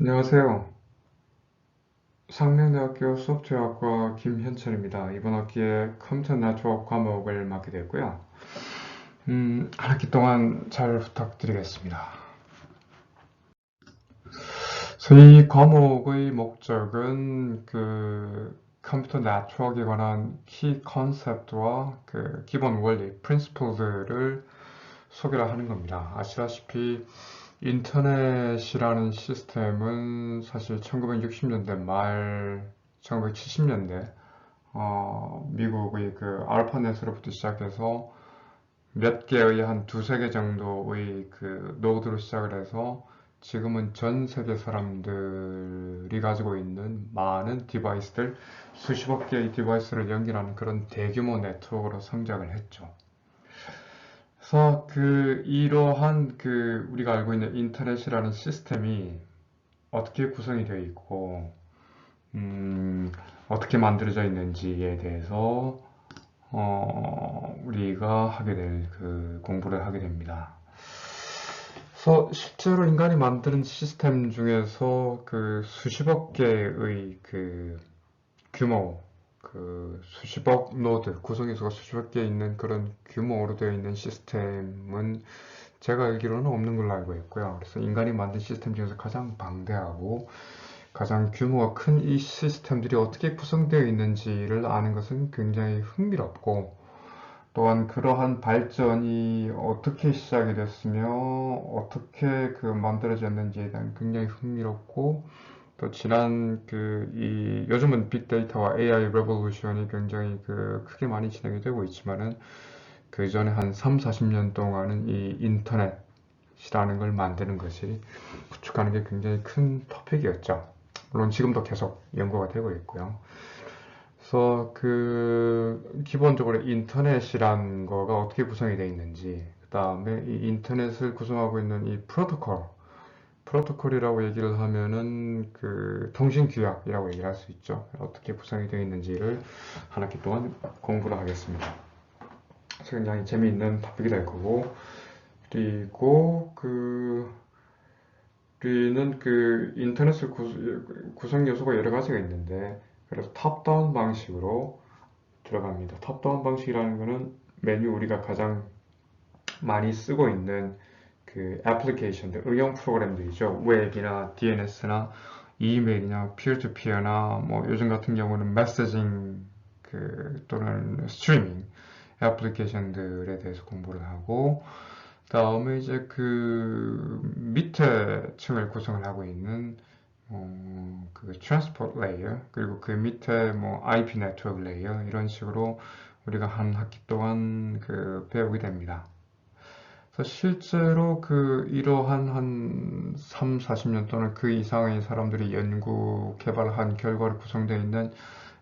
안녕하세요. 상명대학교 소프트웨어학과 김현철입니다. 이번 학기에 컴퓨터 네트워크 과목을 맡게 됐고요. 음, 한 학기 동안 잘 부탁드리겠습니다. 이 과목의 목적은 그 컴퓨터 네트워크에 관한 키 컨셉트와 그 기본 원리, 프린시플들을 소개를 하는 겁니다. 아시다시피 인터넷이라는 시스템은 사실 1960년대 말, 1970년대 어, 미국의 그 알파넷으로부터 시작해서 몇 개의 한 두세 개 정도의 그 노드로 시작을 해서 지금은 전 세계 사람들이 가지고 있는 많은 디바이스들, 수십억 개의 디바이스를 연결하는 그런 대규모 네트워크로 성장을 했죠. 그래서 그 이러한 그 우리가 알고 있는 인터넷이라는 시스템이 어떻게 구성이 되어 있고 음, 어떻게 만들어져 있는지에 대해서 어, 우리가 하게 될 그 공부를 하게 됩니다. 그래서 실제로 인간이 만드는 시스템 중에서 그 수십억 개의 그 규모 그 수십억 노드, 구성요소가 수십억 개 있는 그런 규모로 되어 있는 시스템은 제가 알기로는 없는 걸로 알고 있고요. 그래서 인간이 만든 시스템 중에서 가장 방대하고 가장 규모가 큰 이 시스템들이 어떻게 구성되어 있는지를 아는 것은 굉장히 흥미롭고 또한 그러한 발전이 어떻게 시작이 됐으며 어떻게 그 만들어졌는지에 대한 굉장히 흥미롭고 또 지난 그 이 요즘은 빅데이터와 AI 레볼루션이 굉장히 그 크게 많이 진행이 되고 있지만은 그 전에 한 3, 40년 동안은 이 인터넷이라는 걸 만드는 것이 구축하는 게 굉장히 큰 토픽이었죠. 물론 지금도 계속 연구가 되고 있고요. 그래서 그 기본적으로 인터넷이란 거가 어떻게 구성이 되어 있는지 그 다음에 이 인터넷을 구성하고 있는 이 프로토콜 프로토콜이라고 얘기를 하면은 그 통신 규약이라고 얘기를 할 수 있죠. 어떻게 구성이 되어 있는지를 한 학기 동안 공부를 하겠습니다. 굉장히 재미있는 토픽이 될 거고 그리고 그 우리는 그 인터넷을 구성 요소가 여러 가지가 있는데 그래서 탑다운 방식으로 들어갑니다. 탑다운 방식이라는 것은 메뉴 우리가 가장 많이 쓰고 있는 그 애플리케이션들, 응용 프로그램들이죠. 웹이나 DNS나 이메일이나 피어투피어나 뭐 요즘 같은 경우는 메시징 그 또는 스트리밍 애플리케이션들에 대해서 공부를 하고 다음에 이제 그 밑에 층을 구성을 하고 있는 어, 그 트랜스포트 레이어 그리고 그 밑에 뭐 IP 네트워크 레이어 이런 식으로 우리가 한 학기 동안 그 배우게 됩니다. 실제로 그 이러한 한 3, 40년 또는 그 이상의 사람들이 연구 개발한 결과로 구성되어 있는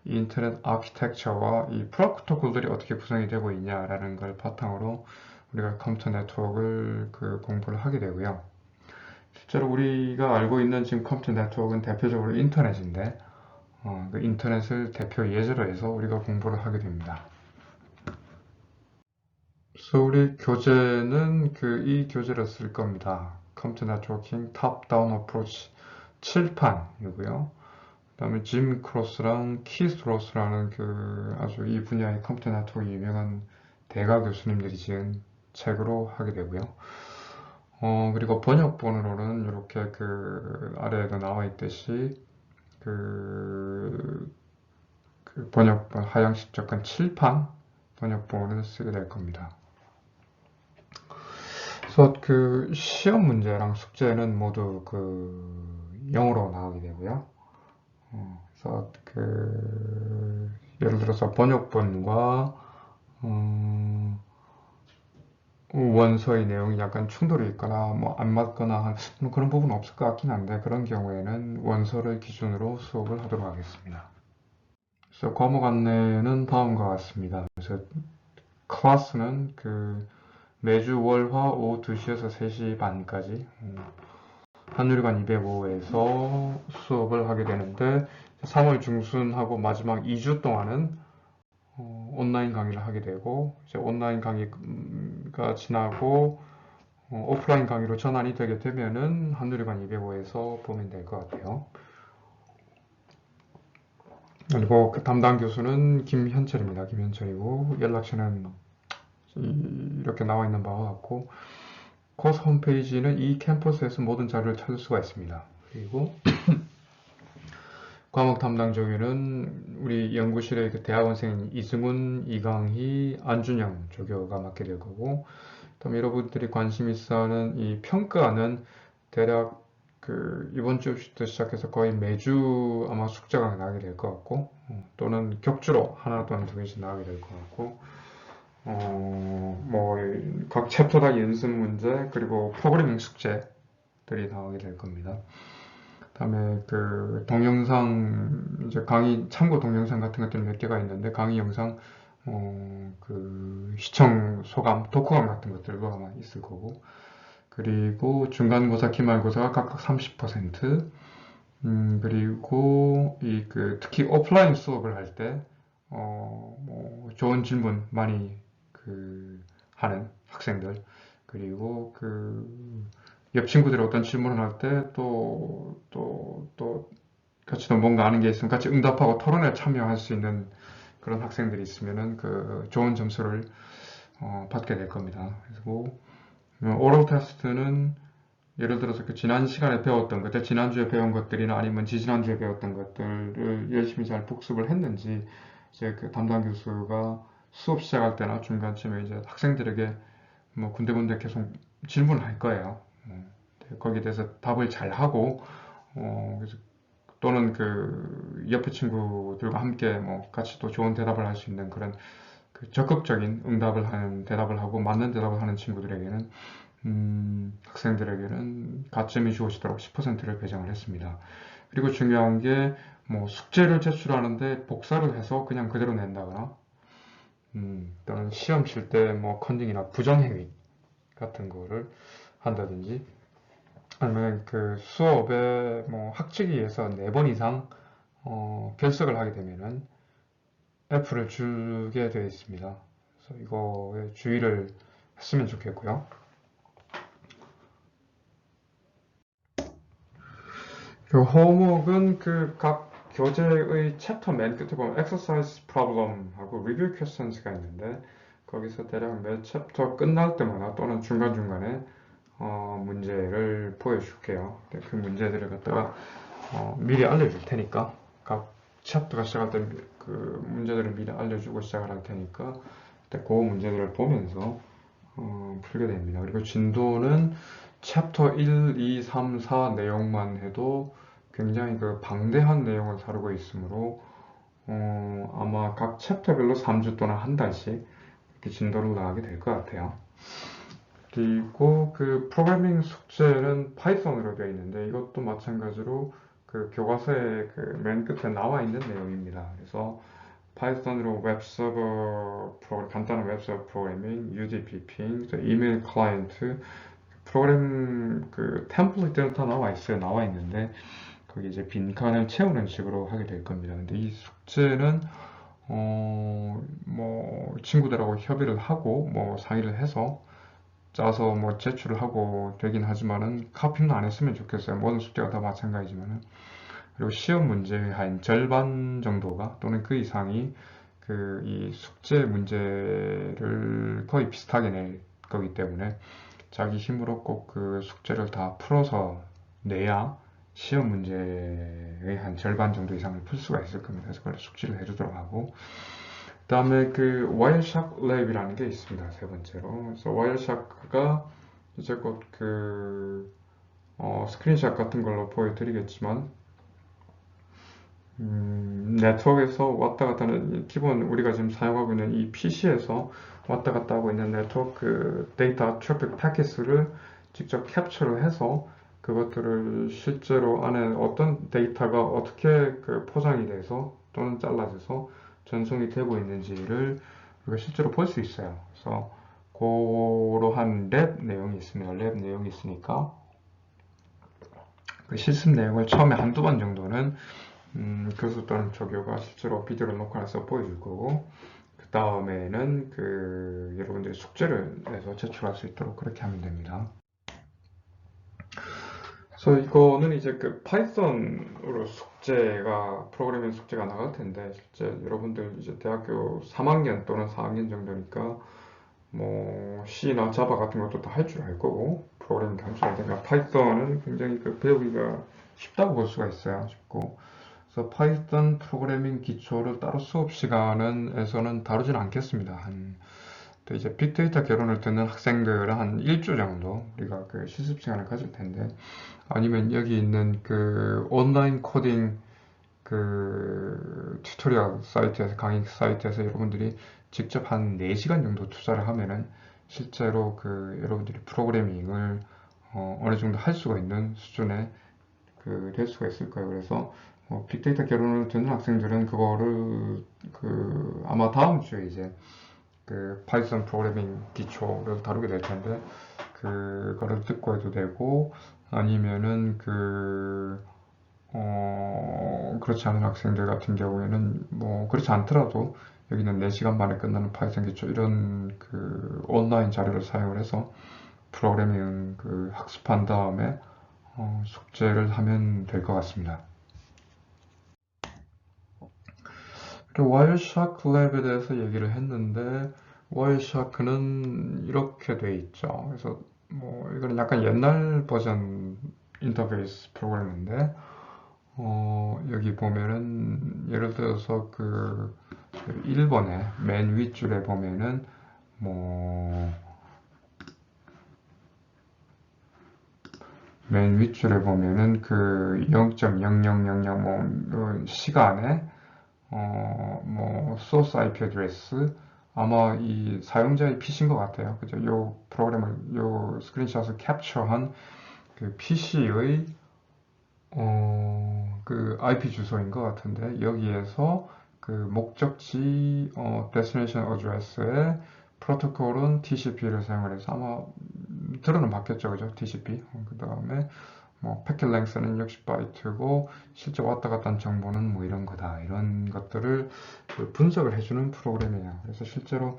인터넷 아키텍처와 이 프로토콜들이 어떻게 구성이 되고 있냐라는 걸 바탕으로 우리가 컴퓨터 네트워크를 그 공부를 하게 되고요. 실제로 우리가 알고 있는 지금 컴퓨터 네트워크는 대표적으로 인터넷인데 어, 그 인터넷을 대표 예제로 해서 우리가 공부를 하게 됩니다. 그래서 우리 교재는 그 이 교재를 쓸 겁니다. 컴퓨터 네트워킹 탑다운 어프로치 7판이고요. 그 다음에 짐 크로스랑 키스 로스라는 그 아주 이 분야의 컴퓨터 네트워크 유명한 대가 교수님들이 지은 책으로 하게 되고요. 어, 그리고 번역본으로는 이렇게 그 아래에도 나와 있듯이 그, 그 번역본 하향식 적한 7판 번역본을 쓰게 될 겁니다. 그래서 그 시험 문제랑 숙제는 모두 그 영어로 나오게 되고요. 어, 그래서 그 예를 들어서 번역본과 음, 원서의 내용이 약간 충돌이 있거나 뭐 안 맞거나 뭐 그런 부분은 없을 것 같긴 한데 그런 경우에는 원서를 기준으로 수업을 하도록 하겠습니다. 그래서 과목 안내는 다음과 같습니다. 그래서 클래스는 그 매주 월 화 오후 2시에서 3시 반까지 음, 한유리관 205에서 수업을 하게 되는데 3월 중순하고 마지막 2주 동안은 어, 온라인 강의를 하게 되고 이제 온라인 강의가 지나고 어, 오프라인 강의로 전환이 되게 되면은 한누리관 205에서 보면 될 것 같아요. 그리고 그 담당 교수는 김현철입니다. 김현철이고 연락처는 이- 이렇게 나와 있는 바와 같고 코스 홈페이지는 이 캠퍼스에서 모든 자료를 찾을 수가 있습니다. 그리고 과목 담당 조교는 우리 연구실의 그 대학원생인 이승훈, 이강희, 안준영 조교가 맡게 될 거고, 그다음에 여러분들이 관심 있어 하는 이 평가는 대략 그 이번 주부터 시작해서 거의 매주 아마 숙제가 나게 될 것 같고, 어, 또는 격주로 하나 또는 두 개씩 나오게 될 것 같고, 어, 뭐, 각 챕터당 연습 문제, 그리고 프로그래밍 숙제들이 나오게 될 겁니다. 다음에 그 동영상 이제 강의 참고 동영상 같은 것들이 몇 개가 있는데 강의 영상 어, 그 시청 소감, 독후감 같은 것들도 아마 있을 거고 그리고 중간고사, 기말고사가 각각 30% 음, 그리고 이 그 특히 오프라인 수업을 할 때 어, 뭐 좋은 질문 많이 그 하는 학생들 그리고 그 옆 친구들이 어떤 질문을 할 때 또, 또, 또, 같이 또 뭔가 아는 게 있으면 같이 응답하고 토론에 참여할 수 있는 그런 학생들이 있으면은 그 좋은 점수를 어, 받게 될 겁니다. 그리고 오럴 테스트는 예를 들어서 그 지난 시간에 배웠던 것들, 지난주에 배운 것들이나 아니면 지지난주에 배웠던 것들을 열심히 잘 복습을 했는지 이제 그 담당 교수가 수업 시작할 때나 중간쯤에 이제 학생들에게 뭐 군데군데 계속 질문을 할 거예요. 어, 거기에 대해서 답을 잘 하고 어, 또는 그 옆에 친구들과 함께 뭐 같이 또 좋은 대답을 할 수 있는 그런 그 적극적인 응답을 하는 대답을 하고 맞는 대답을 하는 친구들에게는 음, 학생들에게는 가점이 주어지도록 10%를 배정을 했습니다. 그리고 중요한 게 뭐 숙제를 제출하는데 복사를 해서 그냥 그대로 낸다거나 음, 또는 시험 칠 때 뭐 컨닝이나 부정행위 같은 거를 한다든지 아니면 그 수업에 뭐 학칙위에서 네번 이상 어, 결석을 하게 되면은 F를 주게 되어 있습니다. 그래서 이거에 주의를 했으면 좋겠고요. 그 호목은 그 각 교재의 챕터 맨 끝에 보면 exercise problem하고 review questions가 있는데 거기서 대략 매 챕터 끝날 때마다 또는 중간중간에 어, 문제를 보여줄게요. 그 문제들을 갖다가 어, 미리 알려줄 테니까 각 챕터가 시작할 때 그 문제들을 미리 알려주고 시작을 할 테니까 그때 그 문제들을 보면서 어, 풀게 됩니다. 그리고 진도는 챕터 1, 2, 3, 4 내용만 해도 굉장히 그 방대한 내용을 다루고 있으므로 어, 아마 각 챕터별로 3주 또는 한 달씩 이렇게 진도를 나가게 될 것 같아요. 그리고 그 프로그래밍 숙제는 파이썬으로 되어 있는데 이것도 마찬가지로 그 교과서의 그 맨 끝에 나와 있는 내용입니다. 그래서 파이썬으로 웹서버 프로 간단한 웹서버 프로그래밍, UDP 핑, 이메일 클라이언트 프로그램 그 템플릿들은 다 나와 있어요. 나와 있는데 거기 이제 빈칸을 채우는 식으로 하게 될 겁니다. 근데 이 숙제는 어, 뭐 친구들하고 협의를 하고 뭐 상의를 해서 짜서 뭐 제출을 하고 되긴 하지만은 카피는 안 했으면 좋겠어요. 모든 숙제가 다 마찬가지지만은 그리고 시험 문제의 한 절반 정도가 또는 그 이상이 그 이 숙제 문제를 거의 비슷하게 낼 거기 때문에 자기 힘으로 꼭 그 숙제를 다 풀어서 내야 시험 문제의 한 절반 정도 이상을 풀 수가 있을 겁니다. 그래서 그걸 숙지를 해주도록 하고 그 다음에 그 와이어샥 랩이라는 게 있습니다. 세 번째로. 그래서 와이어샥가 이제 곧그 어, 스크린샷 같은 걸로 보여드리겠지만 음, 네트워크에서 왔다 갔다 하는 기본 우리가 지금 사용하고 있는 이 PC에서 왔다 갔다 하고 있는 네트워크 그 데이터 트래픽 패킷을 직접 캡처를 해서 그것들을 실제로 안에 어떤 데이터가 어떻게 그 포장이 돼서 또는 잘라져서 전송이 되고 있는지를 우리가 실제로 볼 수 있어요. 그래서 그러한 랩 내용이 있습니다. 랩 내용이 있으니까 그 실습 내용을 처음에 한두 번 정도는 음, 교수 또는 조교가 실제로 비디오를 녹화 해서 보여줄 거고 그 다음에는 그 여러분들이 숙제를 내서 제출할 수 있도록 그렇게 하면 됩니다. 그래서 이거는 이제 그 파이썬으로 숙제가 프로그래밍 숙제가 나갈 텐데 실제 여러분들 이제 대학교 3학년 또는 4학년 정도니까 뭐 C나 자바 같은 것도 다 할 줄 알 거고 프로그래밍 감수할 테니까 파이썬은 굉장히 그 배우기가 쉽다고 볼 수가 있어요. 쉽고 그래서 파이썬 프로그래밍 기초를 따로 수업 시간에서는 다루지는 않겠습니다. 한, 또 이제 빅데이터 개론을 듣는 학생들은 한 일주 정도 우리가 그 실습 시간을 가질 텐데 아니면 여기 있는 그 온라인 코딩 그 튜토리얼 사이트에서 강의 사이트에서 여러분들이 직접 한 4시간 정도 투자를 하면은 실제로 그 여러분들이 프로그래밍을 어, 어느 정도 할 수가 있는 수준에 그 될 수가 있을 거예요. 그래서 뭐 빅데이터 개론을 듣는 학생들은 그거를 그 아마 다음 주에 이제 그 파이썬 프로그래밍 기초를 다루게 될 텐데 그거를 듣고 해도 되고 아니면은 그 어, 그렇지 않은 학생들 같은 경우에는 뭐 그렇지 않더라도 여기는 4시간 만에 끝나는 파이썬 기초 이런 그 온라인 자료를 사용을 해서 프로그래밍 그 학습한 다음에 어, 숙제를 하면 될 것 같습니다. 그리고 와일샤크 랩에 대해서 얘기를 했는데 와일샤크는 이렇게 돼 있죠. 그래서 뭐 이거는 약간 옛날 버전 인터페이스 프로그램인데 어, 여기 보면은 예를 들어서 그 1번에 맨 윗줄에 보면은 뭐 맨 윗줄에 보면은 그 0.0000 뭐, 뭐 시간에 어, 뭐 소스 IP 어드레스 아마 이 사용자의 PC인 것 같아요. 그죠? 요 프로그램을 요 스크린샷을 캡처한 그 PC의 어, 그 IP 주소인 것 같은데 여기에서 그 목적지 어, destination address에 프로토콜은 TCP를 사용을 해서 아마 음, 들어는 바뀌었죠, 그죠? TCP. 그 다음에 뭐 패킷 랭스는 60바이트고 실제 왔다 갔다 한 정보는 뭐 이런 거다 이런 것들을 그 분석을 해주는 프로그램이에요. 그래서 실제로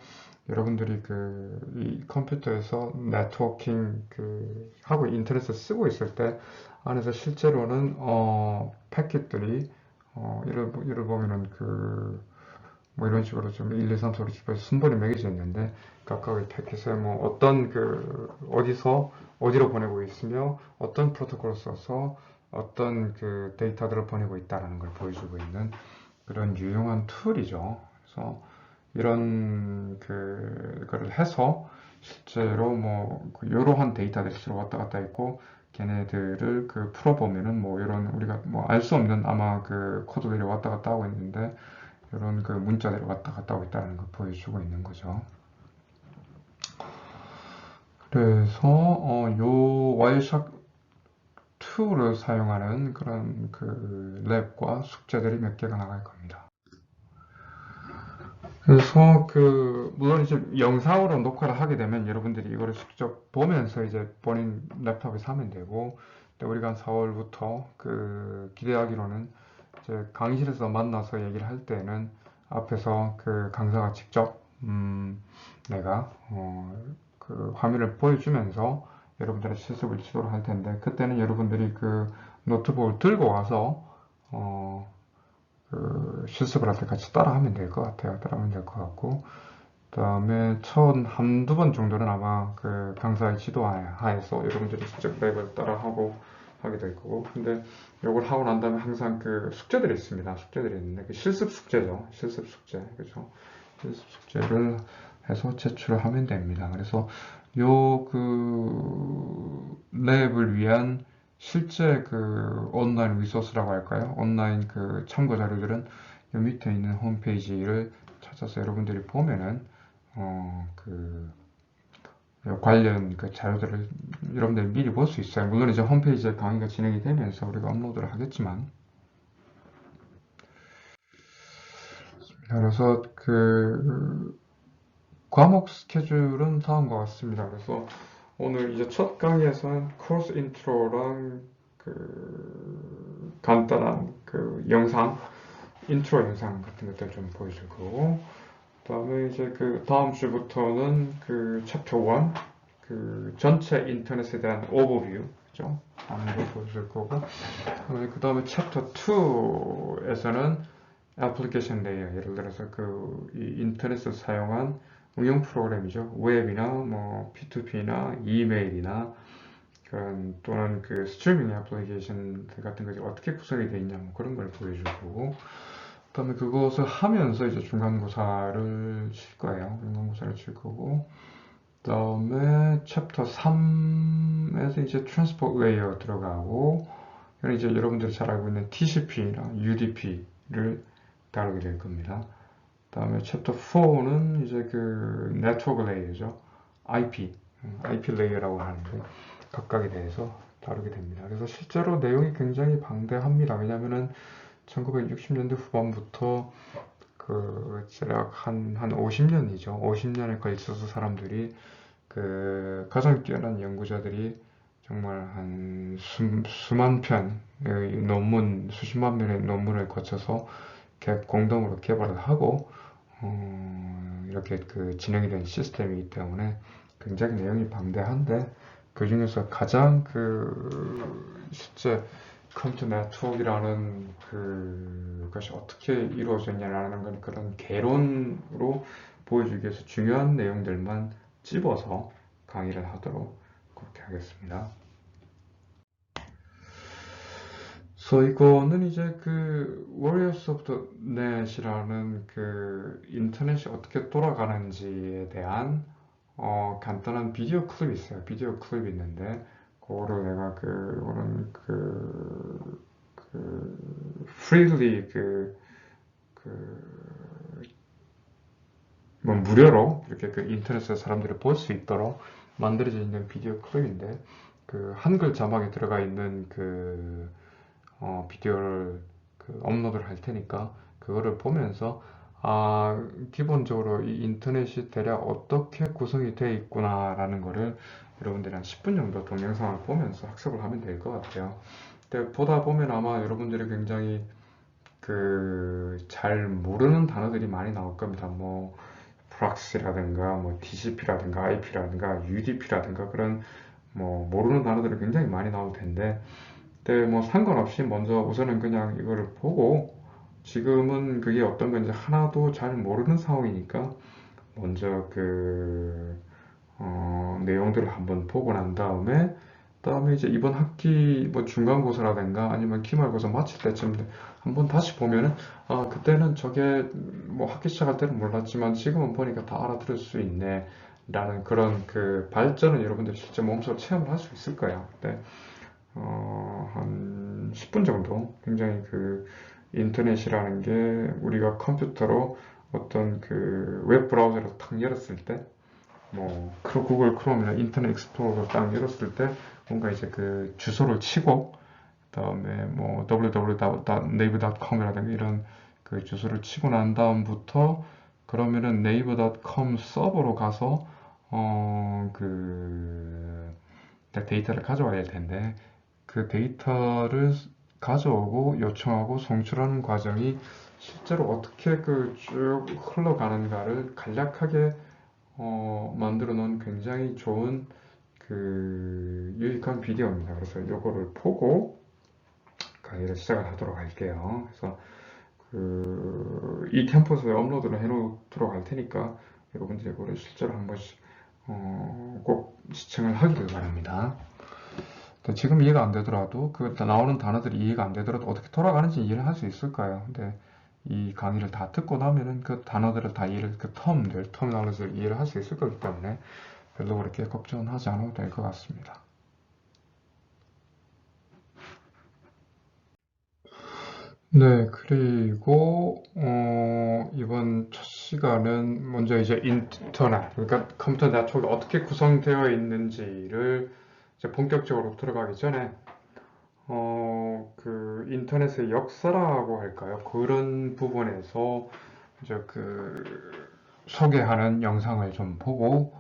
여러분들이 그 이 컴퓨터에서 네트워킹 그 하고 인터넷을 쓰고 있을 때 안에서 실제로는 어 패킷들이 어 예를, 예를 보면은 그 뭐 이런 식으로 좀 1, 2, 3, 4, 5, 6, 7, 순번이 매겨져 있는데 각각의 패킷에 뭐 어떤 그 어디서 어디로 보내고 있으며 어떤 프로토콜을 써서 어떤 그 데이터들을 보내고 있다는 걸 보여주고 있는 그런 유용한 툴이죠. 그래서 이런 그거를 해서 실제로 뭐그 이러한 데이터들이 실제로 왔다 갔다 있고 걔네들을 그 풀어보면은 뭐 이런 우리가 뭐 알 수 없는 아마 그 코드들이 왔다 갔다 하고 있는데 이런 그 문자들이 왔다 갔다 하고 있다는 걸 보여주고 있는 거죠. 그래서 어, 요 와일샤크 2를 사용하는 그런 그 랩과 숙제들이 몇 개가 나갈 겁니다. 그래서 그 물론 이제 영상으로 녹화를 하게 되면 여러분들이 이거를 직접 보면서 이제 본인 랩탑에서 하면 되고 근데 우리가 한 4월부터 그 기대하기로는 강의실에서 만나서 얘기를 할 때는 앞에서 그 강사가 직접 음 내가 어 그 화면을 보여주면서 여러분들의 실습을 지도를 할 텐데 그때는 여러분들이 그 노트북을 들고 와서 어, 그 실습을 할 때 같이 따라하면 될 것 같아요. 따라하면 될 것 같고 그 다음에 첫 한두 번 정도는 아마 그 강사의 지도 하에서 여러분들이 직접 랩을 따라하고 하게 될 거고 근데 이걸 하고 난 다음에 항상 그 숙제들이 있습니다. 숙제들이 있는데 그 실습 숙제죠. 실습 숙제 그죠? 실습 숙제를 해서 제출을 하면 됩니다. 그래서 요 그 랩을 위한 실제 그 온라인 리소스라고 할까요? 온라인 그 참고 자료들은 요 밑에 있는 홈페이지를 찾아서 여러분들이 보면은 어그 관련 그 자료들을 여러분들이 미리 볼 수 있어요. 물론 이제 홈페이지에 강의가 진행이 되면서 우리가 업로드를 하겠지만 그래서 그 과목 스케줄은 다음과 같습니다. 그래서 오늘 이제 첫 강의에서는 코र्스 인트로랑 그 간단한 그 영상, 인트로 영상 같은 것들 좀 보여줄 거고, 그 다음에 이제 그 다음 주부터는 그 챕터 1, 그 전체 인터넷에 대한 오버뷰. 하는 걸 보여줄 거고 그 다음에 챕터 2에서는 애플리케이션 레이어 예를 들어서 그 인터넷을 사용한 응용 프로그램이죠. 웹이나 뭐 P2P나 이메일이나 그런 또는 그 스트리밍 애플리케이션들 같은 것이 어떻게 구성이 되어 있냐 뭐 그런 걸 보여줄 거고 그 다음에 그것을 하면서 이제 중간고사를 칠 거예요. 중간고사를 칠 거고 그 다음에 챕터 3에서 이제 트랜스포트 레이어 들어가고 이건 이제 여러분들이 잘 알고 있는 TCP나 UDP를 다루게 될 겁니다. 그 다음에 챕터 4는 이제 그 네트워크 레이어죠. IP, IP 레이어라고 하는데 각각에 대해서 다루게 됩니다. 그래서 실제로 내용이 굉장히 방대합니다. 왜냐하면은 1960년대 후반부터 그 대략 한, 한 50년이죠. 50년에 걸쳐서 사람들이 그 가장 뛰어난 연구자들이 정말 한 수, 수만 편의 논문, 수십만 편의 논문을 거쳐서 공동으로 개발을 하고 어, 이렇게 그 진행이 된 시스템이기 때문에 굉장히 내용이 방대한데 그 중에서 가장 그 실제 컴퓨터 네트워크라는 그것이 어떻게 이루어졌냐라는 건 그런 개론으로 보여주기 위해서 중요한 내용들만 찝어서 강의를 하도록 그렇게 하겠습니다. 그래서 이거는 이제 그 Warriors of the Net이라는 그 인터넷이 어떻게 돌아가는지에 대한 어, 간단한 비디오 클립이 있어요. 비디오 클립이 있는데 그거를 내가 그 이거는 그, 그 freely 그, 그, 뭐 무료로 이렇게 그 인터넷에 사람들이 볼 수 있도록 만들어져 있는 비디오 클립인데 그 한글 자막에 들어가 있는 그 어, 비디오를 그 업로드를 할 테니까 그거를 보면서 아, 기본적으로 이 인터넷이 대략 어떻게 구성이 되어 있구나 라는 거를 여러분들이 한 10분 정도 동영상을 보면서 학습을 하면 될 것 같아요. 근데 보다 보면 아마 여러분들이 굉장히 그 잘 모르는 단어들이 많이 나올 겁니다. 뭐 proxy라든가 뭐 TCP라든가 IP라든가 UDP라든가 그런 뭐 모르는 단어들이 굉장히 많이 나올 텐데 근데 뭐 상관없이 먼저 우선은 그냥 이거를 보고 지금은 그게 어떤 건지 하나도 잘 모르는 상황이니까 먼저 그 어, 내용들을 한번 보고 난 다음에 다음에 이제 이번 학기 뭐 중간고사라든가 아니면 기말고사 마칠 때쯤 한번 다시 보면은 아 그때는 저게 뭐 학기 시작할 때는 몰랐지만 지금은 보니까 다 알아들을 수 있네. 라는 그런 그 발전을 여러분들 실제 몸소 체험을 할 수 있을 거예요. 근데 어, 한 10분 정도 굉장히 그 인터넷이라는 게 우리가 컴퓨터로 어떤 그 웹 브라우저를 탁 열었을 때, 뭐 구글 크롬이나 인터넷 익스플로러를 딱 열었을 때 뭔가 이제 그 주소를 치고 그다음에 뭐 www.naver.com이라든가 이런 그 주소를 치고 난 다음부터 그러면은 naver.com 서버로 가서 어 그 데이터를 가져와야 될 텐데 그 데이터를 가져오고 요청하고 송출하는 과정이 실제로 어떻게 그 쭉 흘러가는가를 간략하게 어, 만들어 놓은 굉장히 좋은 그 유익한 비디오입니다. 그래서 이거를 보고 강의를 시작을 하도록 할게요. 그래서 그, 이 캠퍼스에 업로드를 해 놓도록 할 테니까 여러분들이 이거를 실제로 한 번씩 어, 꼭 시청을 하기를 바랍니다. 지금 이해가 안 되더라도 그 나오는 단어들이 이해가 안 되더라도 어떻게 돌아가는지 이해를 할 수 있을 거예요. 근데 이 강의를 다 듣고 나면은 그 단어들을 다 이해를 그 텀들, 터미널리지를 이해를 할 수 있을 거기 때문에 별로 그렇게 걱정은 하지 않아도 될 것 같습니다. 네, 그리고 어, 이번 첫 시간은 먼저 이제 인터넷, 그러니까 컴퓨터 네트워크가 어떻게 구성되어 있는지를 이제 본격적으로 들어가기 전에 어, 그 인터넷의 역사라고 할까요? 그런 부분에서 이제 그 소개하는 영상을 좀 보고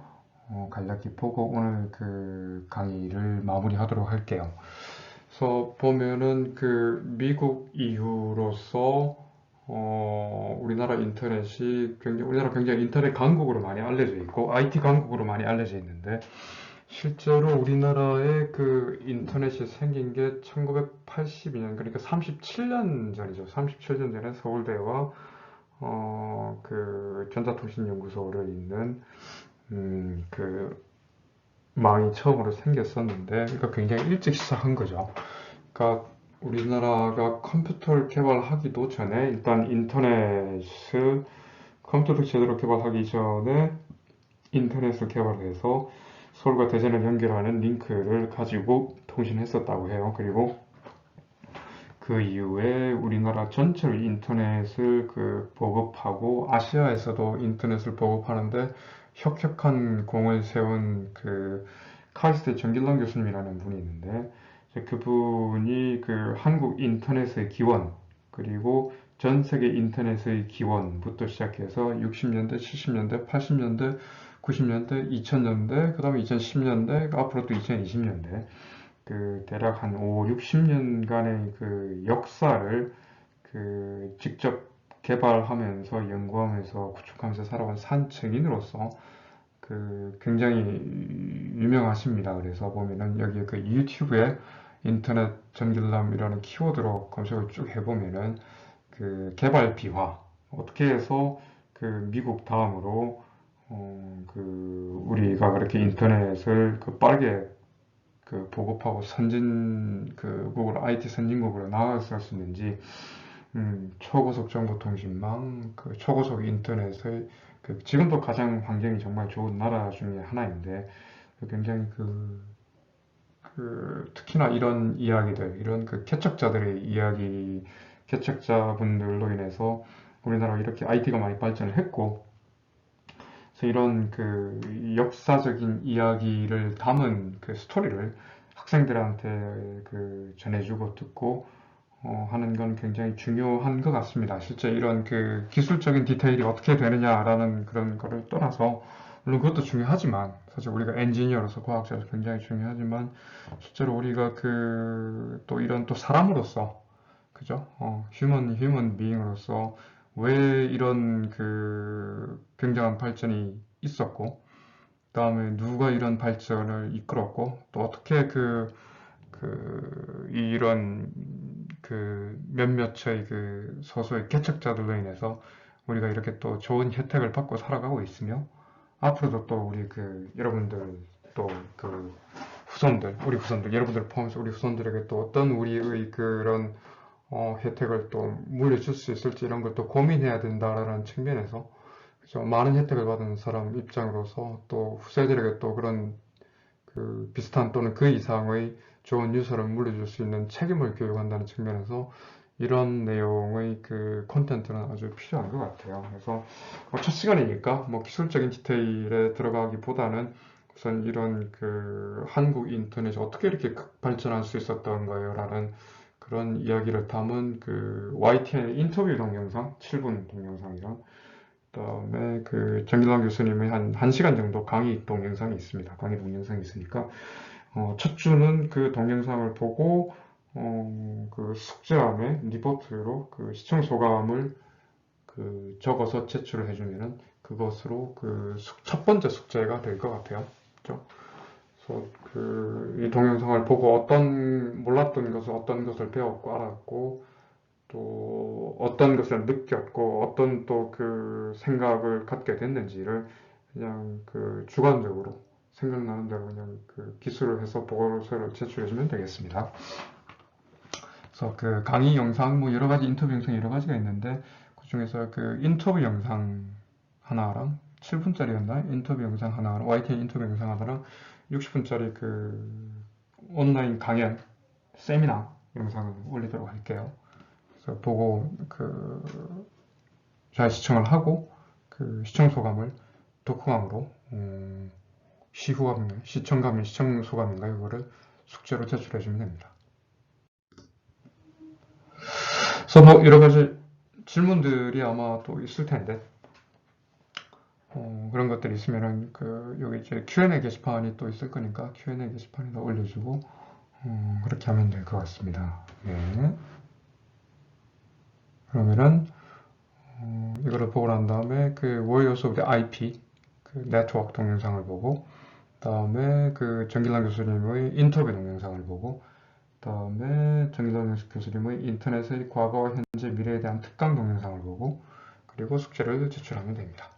어, 간략히 보고 오늘 그 강의를 마무리하도록 할게요. 그래서 보면은 그 미국 이후로서 어, 우리나라 인터넷이 굉장히 우리나라 굉장히 인터넷 강국으로 많이 알려져 있고 IT 강국으로 많이 알려져 있는데 실제로 우리나라에 그 인터넷이 생긴 게 1982년, 그러니까 37년 전이죠. 37년 전에 서울대와 어, 그 전자통신연구소를 잇는 음, 그 망이 처음으로 생겼었는데, 그러니까 굉장히 일찍 시작한 거죠. 그러니까 우리나라가 컴퓨터를 개발하기도 전에 일단 인터넷을 컴퓨터를 제대로 개발하기 전에 인터넷을 개발해서 서울과 대전을 연결하는 링크를 가지고 통신했었다고 해요. 그리고 그 이후에 우리나라 전체를 인터넷을 그 보급하고 아시아에서도 인터넷을 보급하는데 혁혁한 공을 세운 그 카이스트 정길랑 교수님이라는 분이 있는데 그분이 그 한국 인터넷의 기원 그리고 전 세계 인터넷의 기원부터 시작해서 60년대, 70년대, 80년대, 90년대, 2000년대, 그 다음에 2010년대, 앞으로 또 2020년대 그 대략 한 5, 60년간의 그 역사를 그 직접 개발하면서 연구하면서 구축하면서 살아온 산 증인으로서 그 굉장히 유명하십니다. 그래서 보면은 여기 그 유튜브에 인터넷 전길남이라는 키워드로 검색을 쭉 해보면은 그 개발 비화 어떻게 해서 그 미국 다음으로 어, 그 우리가 그렇게 인터넷을 그 빠르게 그 보급하고 선진 그국으로 IT 선진국으로 있는지 음, 초고속 정보통신망, 그 초고속 인터넷의 그 지금도 가장 환경이 정말 좋은 나라 중에 하나인데 굉장히 그, 그 특히나 이런 이야기들, 이런 그 개척자들의 이야기, 개척자분들로 인해서 우리나라가 이렇게 IT가 많이 발전을 했고 그래서 이런 그 역사적인 이야기를 담은 그 스토리를 학생들한테 그 전해주고 듣고 어, 하는 건 굉장히 중요한 것 같습니다. 실제 이런 그 기술적인 디테일이 어떻게 되느냐라는 그런 거를 떠나서 물론 그것도 중요하지만 사실 우리가 엔지니어로서 과학자로서 굉장히 중요하지만 실제로 우리가 그 또 이런 또 사람으로서 그죠? 어, 휴먼 휴먼 비잉으로서 왜 이런 그 굉장한 발전이 있었고 그 다음에 누가 이런 발전을 이끌었고 또 어떻게 그, 그 이런 그 몇몇의 그 소수의 개척자들로 인해서 우리가 이렇게 또 좋은 혜택을 받고 살아가고 있으며 앞으로도 또 우리 그 여러분들 또 그 후손들 우리 후손들 여러분들 포함해서 우리 후손들에게 또 어떤 우리의 그런 어, 혜택을 또 물려줄 수 있을지 이런 걸또 고민해야 된다라는 측면에서 그죠? 많은 혜택을 받은 사람 입장으로서 또 후세들에게 또 그런 그 비슷한 또는 그 이상의 좋은 유서를 물려줄 수 있는 책임을 교육한다는 측면에서 이런 내용의 그 콘텐츠는 아주 필요한 것 같아요. 그래서 뭐첫 시간이니까 뭐 기술적인 디테일에 들어가기보다는 우선 이런 그 한국 인터넷이 어떻게 이렇게 발전할 수 있었던 거예요 라는 그런 이야기를 담은 그 YTN 인터뷰 동영상 7분 동영상이랑 그다음에 그 정길남 교수님의 한 1시간 정도 강의 동영상이 있습니다. 강의 동영상이 있으니까 어, 첫 주는 그 동영상을 보고 어, 그 숙제함에 리포트로 그 시청 소감을 그 적어서 제출을 해주면은 그것으로 그 첫 번째 숙제가 될 것 같아요. 그죠? 그래서 그 이 동영상을 보고 어떤 몰랐던 것을 어떤 것을 배웠고 알았고 또 어떤 것을 느꼈고 어떤 또 그 생각을 갖게 됐는지를 그냥 그 주관적으로 생각나는 대로 그냥 그 기술을 해서 보고서를 제출해 주면 되겠습니다. 그래서 그 강의 영상 뭐 여러 가지 인터뷰 영상 여러 가지가 있는데 그 중에서 그 인터뷰 영상 하나랑 7분짜리였나 인터뷰 영상 하나랑 YTN 인터뷰 영상 하나랑 60분짜리 그 온라인 강연 세미나 영상을 올리도록 할게요. 그래서 보고 그 잘 시청을 하고 그 시청 소감을 독후감으로 음, 시후감인가요? 시청감이 시청 소감인가요? 이거를 숙제로 제출해 주면 됩니다. 그래서 뭐 여러 가지 질문들이 아마 또 있을 텐데 어, 그런 것들이 있으면은 그 여기 이제 Q&A 게시판이 또 있을 거니까 Q&A 게시판에다 올려주고 어, 그렇게 하면 될 것 같습니다. 네. 그러면은 어, 이거를 보고 난 다음에 그 of the IP 그 네트워크 동영상을 보고 다음에 그 정길란 교수님의 인터뷰 동영상을 보고 다음에 정길란 교수님의 인터넷의 과거, 현재, 미래에 대한 특강 동영상을 보고 그리고 숙제를 제출하면 됩니다.